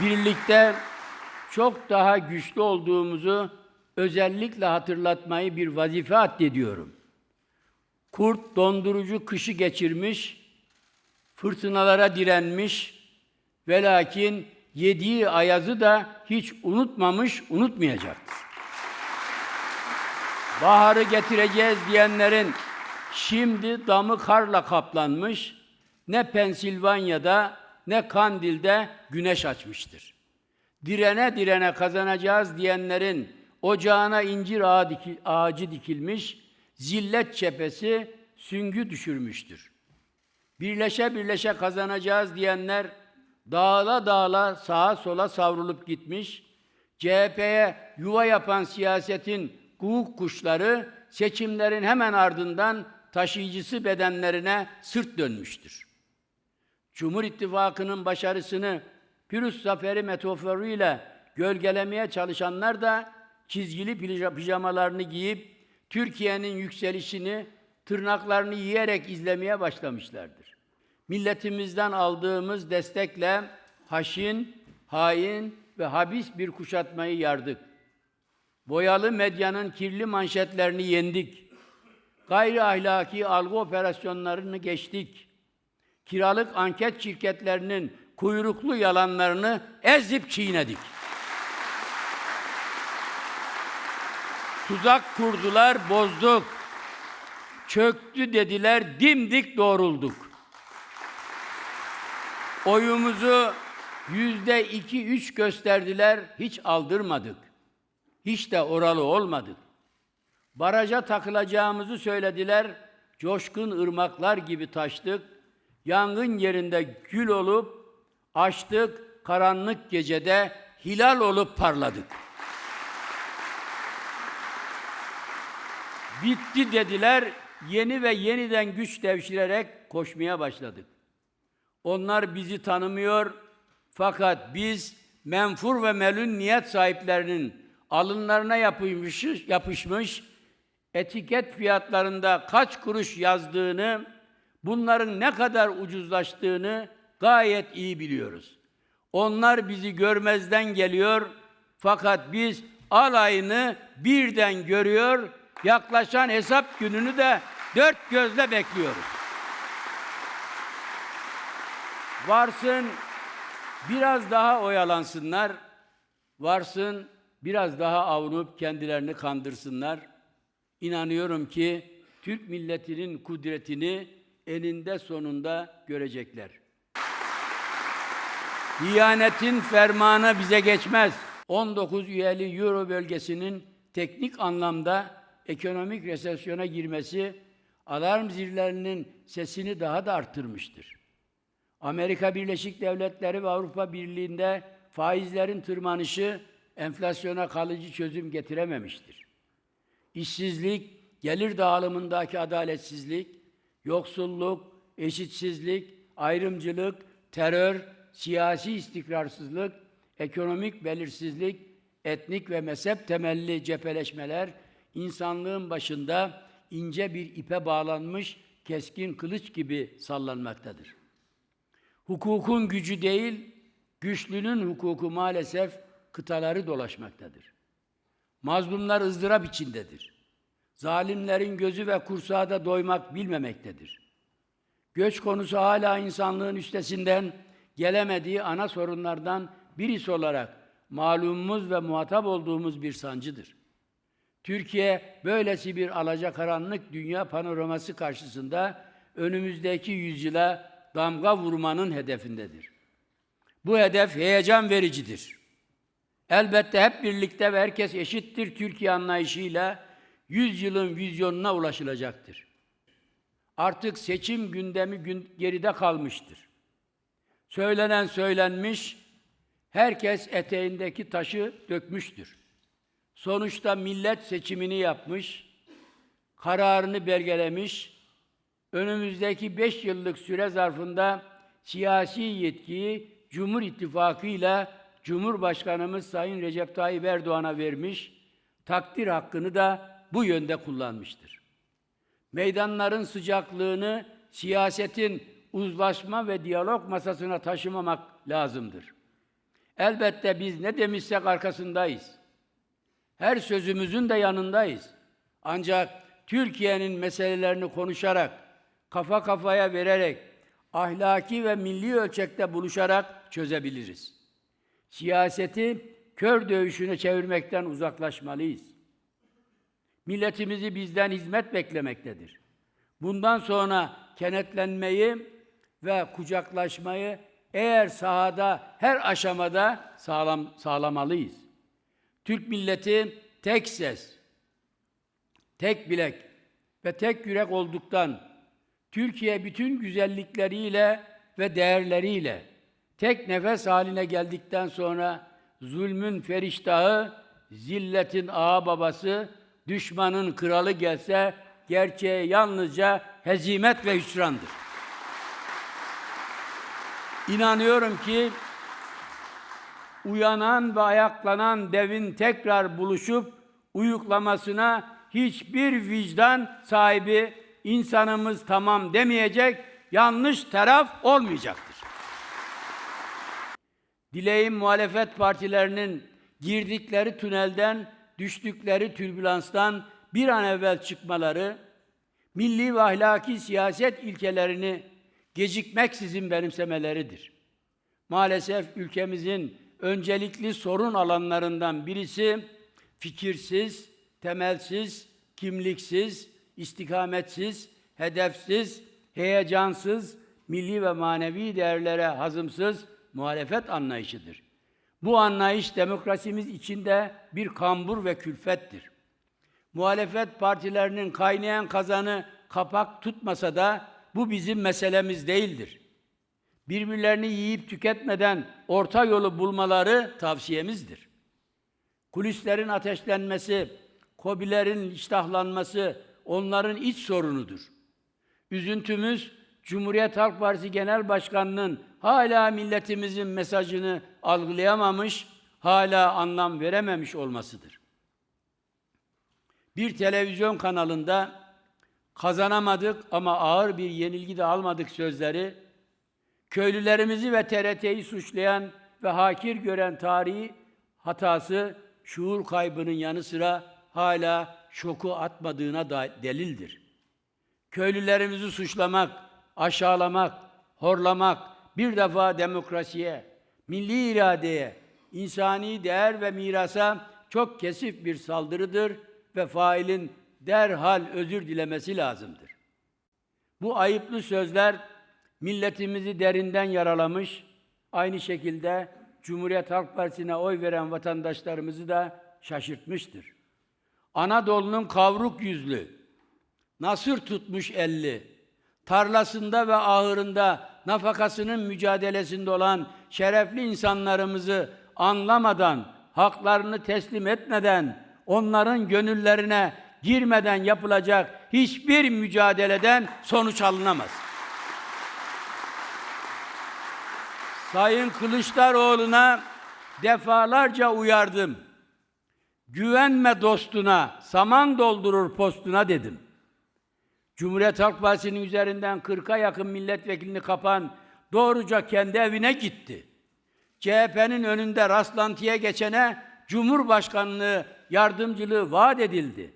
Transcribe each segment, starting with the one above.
birlikte çok daha güçlü olduğumuzu özellikle hatırlatmayı bir vazife addediyorum. Kurt dondurucu kışı geçirmiş, fırtınalara direnmiş ve lakin yediği ayazı da hiç unutmamış, unutmayacaktır. Baharı getireceğiz diyenlerin şimdi damı karla kaplanmış, ne Pensilvanya'da ne Kandil'de güneş açmıştır. Direne direne kazanacağız diyenlerin ocağına incir ağacı dikilmiş, zillet çepesi süngü düşürmüştür. Birleşe birleşe kazanacağız diyenler dağla dağla sağa sola savrulup gitmiş. CHP'ye yuva yapan siyasetin guguk kuşları seçimlerin hemen ardından taşıyıcısı bedenlerine sırt dönmüştür. Cumhur İttifakı'nın başarısını pürüz zaferi metaforuyla gölgelemeye çalışanlar da çizgili pija- pijamalarını giyip Türkiye'nin yükselişini tırnaklarını yiyerek izlemeye başlamışlardır. Milletimizden aldığımız destekle haşin, hain ve habis bir kuşatmayı yardık. Boyalı medyanın kirli manşetlerini yendik. Gayri ahlaki algı operasyonlarını geçtik kiralık anket şirketlerinin kuyruklu yalanlarını ezip çiğnedik. Tuzak kurdular, bozduk. Çöktü dediler, dimdik doğrulduk. Oyumuzu yüzde iki, üç gösterdiler, hiç aldırmadık. Hiç de oralı olmadık. Baraja takılacağımızı söylediler. Coşkun ırmaklar gibi taştık. Yangın yerinde gül olup açtık. Karanlık gecede hilal olup parladık. Bitti dediler. Yeni ve yeniden güç devşirerek koşmaya başladık. Onlar bizi tanımıyor fakat biz menfur ve melun niyet sahiplerinin alınlarına yapışmış, yapışmış etiket fiyatlarında kaç kuruş yazdığını, bunların ne kadar ucuzlaştığını gayet iyi biliyoruz. Onlar bizi görmezden geliyor fakat biz alayını birden görüyor, yaklaşan hesap gününü de dört gözle bekliyoruz. Varsın biraz daha oyalansınlar, varsın biraz daha avunup kendilerini kandırsınlar. İnanıyorum ki Türk milletinin kudretini eninde sonunda görecekler. Diyanetin fermanı bize geçmez. 19 üyeli Euro bölgesinin teknik anlamda ekonomik resesyona girmesi alarm zillerinin sesini daha da arttırmıştır. Amerika Birleşik Devletleri ve Avrupa Birliği'nde faizlerin tırmanışı enflasyona kalıcı çözüm getirememiştir. İşsizlik, gelir dağılımındaki adaletsizlik, yoksulluk, eşitsizlik, ayrımcılık, terör, siyasi istikrarsızlık, ekonomik belirsizlik, etnik ve mezhep temelli cepheleşmeler insanlığın başında ince bir ipe bağlanmış keskin kılıç gibi sallanmaktadır. Hukukun gücü değil, güçlünün hukuku maalesef kıtaları dolaşmaktadır. Mazlumlar ızdırap içindedir. Zalimlerin gözü ve kursağı da doymak bilmemektedir. Göç konusu hala insanlığın üstesinden gelemediği ana sorunlardan birisi olarak malumumuz ve muhatap olduğumuz bir sancıdır. Türkiye böylesi bir alacakaranlık dünya panoraması karşısında önümüzdeki yüzyıla damga vurmanın hedefindedir. Bu hedef heyecan vericidir. Elbette hep birlikte ve herkes eşittir Türkiye anlayışıyla 100 yılın vizyonuna ulaşılacaktır. Artık seçim gündemi gün geride kalmıştır. Söylenen söylenmiş, herkes eteğindeki taşı dökmüştür. Sonuçta millet seçimini yapmış, kararını belgelemiş, önümüzdeki beş yıllık süre zarfında siyasi yetkiyi Cumhur İttifakı ile Cumhurbaşkanımız Sayın Recep Tayyip Erdoğan'a vermiş, takdir hakkını da bu yönde kullanmıştır. Meydanların sıcaklığını siyasetin uzlaşma ve diyalog masasına taşımamak lazımdır. Elbette biz ne demişsek arkasındayız. Her sözümüzün de yanındayız. Ancak Türkiye'nin meselelerini konuşarak, kafa kafaya vererek, ahlaki ve milli ölçekte buluşarak çözebiliriz. Siyaseti kör dövüşüne çevirmekten uzaklaşmalıyız. Milletimizi bizden hizmet beklemektedir. Bundan sonra kenetlenmeyi ve kucaklaşmayı eğer sahada her aşamada sağlam sağlamalıyız. Türk milleti tek ses, tek bilek ve tek yürek olduktan Türkiye bütün güzellikleriyle ve değerleriyle tek nefes haline geldikten sonra zulmün feriştahı, zilletin ağa babası, düşmanın kralı gelse gerçeğe yalnızca hezimet ve hüsrandır. İnanıyorum ki uyanan ve ayaklanan devin tekrar buluşup uyuklamasına hiçbir vicdan sahibi insanımız tamam demeyecek, yanlış taraf olmayacaktır. Dileğim muhalefet partilerinin girdikleri tünelden, düştükleri türbülanstan bir an evvel çıkmaları, milli ve ahlaki siyaset ilkelerini gecikmeksizin benimsemeleridir. Maalesef ülkemizin öncelikli sorun alanlarından birisi fikirsiz, temelsiz, kimliksiz, istikametsiz, hedefsiz, heyecansız, milli ve manevi değerlere hazımsız muhalefet anlayışıdır. Bu anlayış demokrasimiz içinde bir kambur ve külfettir. Muhalefet partilerinin kaynayan kazanı kapak tutmasa da bu bizim meselemiz değildir. Birbirlerini yiyip tüketmeden orta yolu bulmaları tavsiyemizdir. Kulislerin ateşlenmesi, kobilerin iştahlanması onların iç sorunudur. Üzüntümüz Cumhuriyet Halk Partisi Genel Başkanı'nın hala milletimizin mesajını algılayamamış, hala anlam verememiş olmasıdır. Bir televizyon kanalında kazanamadık ama ağır bir yenilgi de almadık sözleri, köylülerimizi ve TRT'yi suçlayan ve hakir gören tarihi hatası, şuur kaybının yanı sıra hala şoku atmadığına da delildir. Köylülerimizi suçlamak, aşağılamak, horlamak bir defa demokrasiye, milli iradeye, insani değer ve mirasa çok kesif bir saldırıdır ve failin derhal özür dilemesi lazımdır. Bu ayıplı sözler milletimizi derinden yaralamış, aynı şekilde Cumhuriyet Halk Partisi'ne oy veren vatandaşlarımızı da şaşırtmıştır. Anadolu'nun kavruk yüzlü, nasır tutmuş elli, tarlasında ve ahırında nafakasının mücadelesinde olan şerefli insanlarımızı anlamadan, haklarını teslim etmeden, onların gönüllerine girmeden yapılacak hiçbir mücadeleden sonuç alınamaz. Sayın Kılıçdaroğlu'na defalarca uyardım. Güvenme dostuna, saman doldurur postuna dedim. Cumhuriyet Halk Partisi'nin üzerinden 40'a yakın milletvekilini kapan doğruca kendi evine gitti. CHP'nin önünde rastlantıya geçene Cumhurbaşkanlığı yardımcılığı vaat edildi.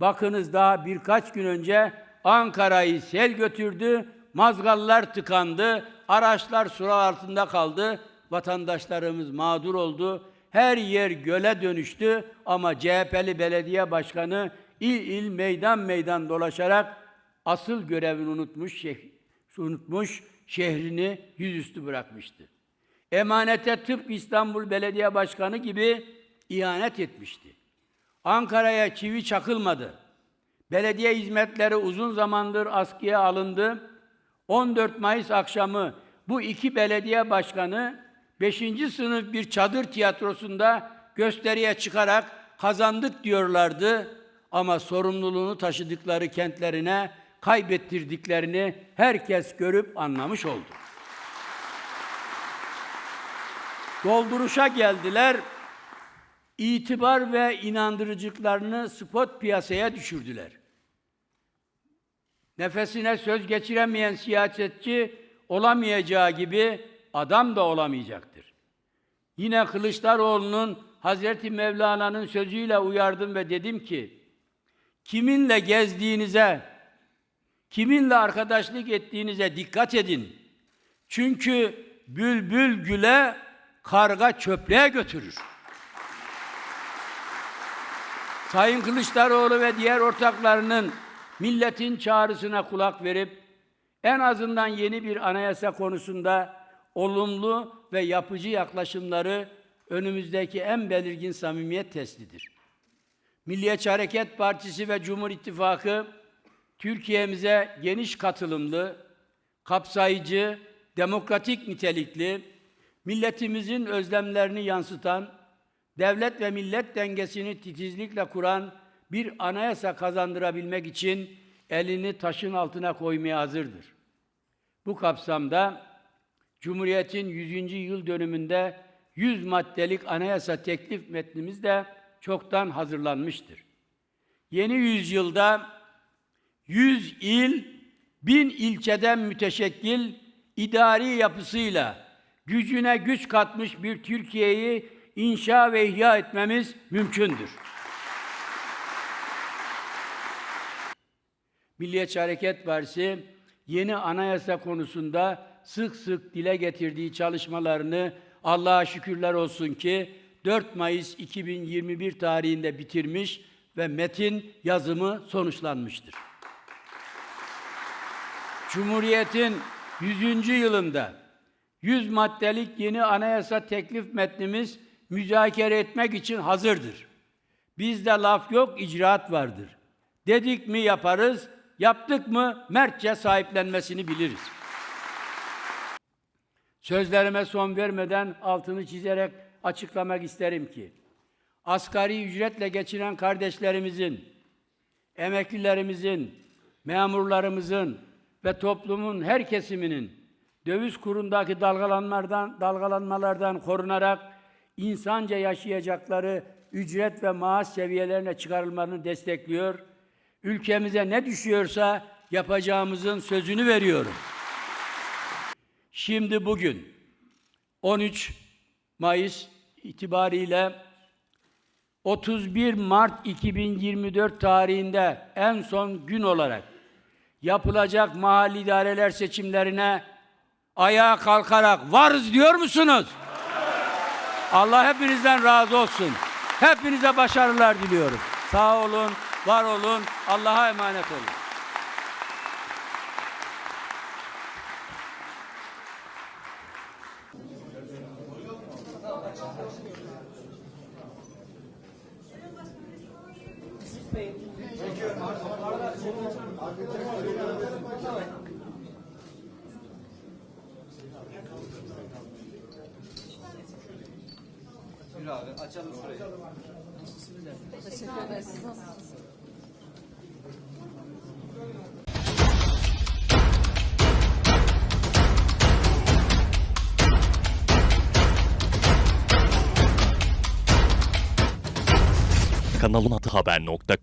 Bakınız daha birkaç gün önce Ankara'yı sel götürdü, mazgallar tıkandı, araçlar sular altında kaldı, vatandaşlarımız mağdur oldu. Her yer göle dönüştü ama CHP'li belediye başkanı il il meydan meydan dolaşarak asıl görevini unutmuş, şeh, unutmuş şehrini yüzüstü bırakmıştı. Emanete tıpkı İstanbul Belediye Başkanı gibi ihanet etmişti. Ankara'ya çivi çakılmadı. Belediye hizmetleri uzun zamandır askıya alındı. 14 Mayıs akşamı bu iki belediye başkanı 5. sınıf bir çadır tiyatrosunda gösteriye çıkarak kazandık diyorlardı ama sorumluluğunu taşıdıkları kentlerine kaybettirdiklerini herkes görüp anlamış oldu. Dolduruşa geldiler, itibar ve inandırıcılıklarını spot piyasaya düşürdüler. Nefesine söz geçiremeyen siyasetçi olamayacağı gibi adam da olamayacaktır. Yine Kılıçdaroğlu'nun Hazreti Mevlana'nın sözüyle uyardım ve dedim ki, kiminle gezdiğinize, kiminle arkadaşlık ettiğinize dikkat edin. Çünkü bülbül güle, karga çöplüğe götürür. Sayın Kılıçdaroğlu ve diğer ortaklarının milletin çağrısına kulak verip en azından yeni bir anayasa konusunda olumlu ve yapıcı yaklaşımları önümüzdeki en belirgin samimiyet testidir. Milliyetçi Hareket Partisi ve Cumhur İttifakı Türkiye'mize geniş katılımlı, kapsayıcı, demokratik nitelikli, milletimizin özlemlerini yansıtan, devlet ve millet dengesini titizlikle kuran bir anayasa kazandırabilmek için elini taşın altına koymaya hazırdır. Bu kapsamda Cumhuriyet'in 100. yıl dönümünde 100 maddelik anayasa teklif metnimiz de çoktan hazırlanmıştır. Yeni yüzyılda 100 il, 1000 ilçeden müteşekkil idari yapısıyla gücüne güç katmış bir Türkiye'yi inşa ve ihya etmemiz mümkündür. Milliyetçi Hareket Partisi yeni anayasa konusunda sık sık dile getirdiği çalışmalarını Allah'a şükürler olsun ki 4 Mayıs 2021 tarihinde bitirmiş ve metin yazımı sonuçlanmıştır. Cumhuriyet'in 100. yılında 100 maddelik yeni anayasa teklif metnimiz müzakere etmek için hazırdır. Bizde laf yok, icraat vardır. Dedik mi yaparız, yaptık mı mertçe sahiplenmesini biliriz. Sözlerime son vermeden altını çizerek açıklamak isterim ki, asgari ücretle geçinen kardeşlerimizin, emeklilerimizin, memurlarımızın ve toplumun her kesiminin döviz kurundaki dalgalanmalardan, dalgalanmalardan korunarak insanca yaşayacakları ücret ve maaş seviyelerine çıkarılmalarını destekliyor. Ülkemize ne düşüyorsa yapacağımızın sözünü veriyorum. Şimdi bugün 13 Mayıs itibariyle 31 Mart 2024 tarihinde en son gün olarak yapılacak mahalli idareler seçimlerine ayağa kalkarak varız diyor musunuz? Allah hepinizden razı olsun. Hepinize başarılar diliyorum. Sağ olun, var olun, Allah'a emanet olun. Abi açalım şurayı. kanalına haber.com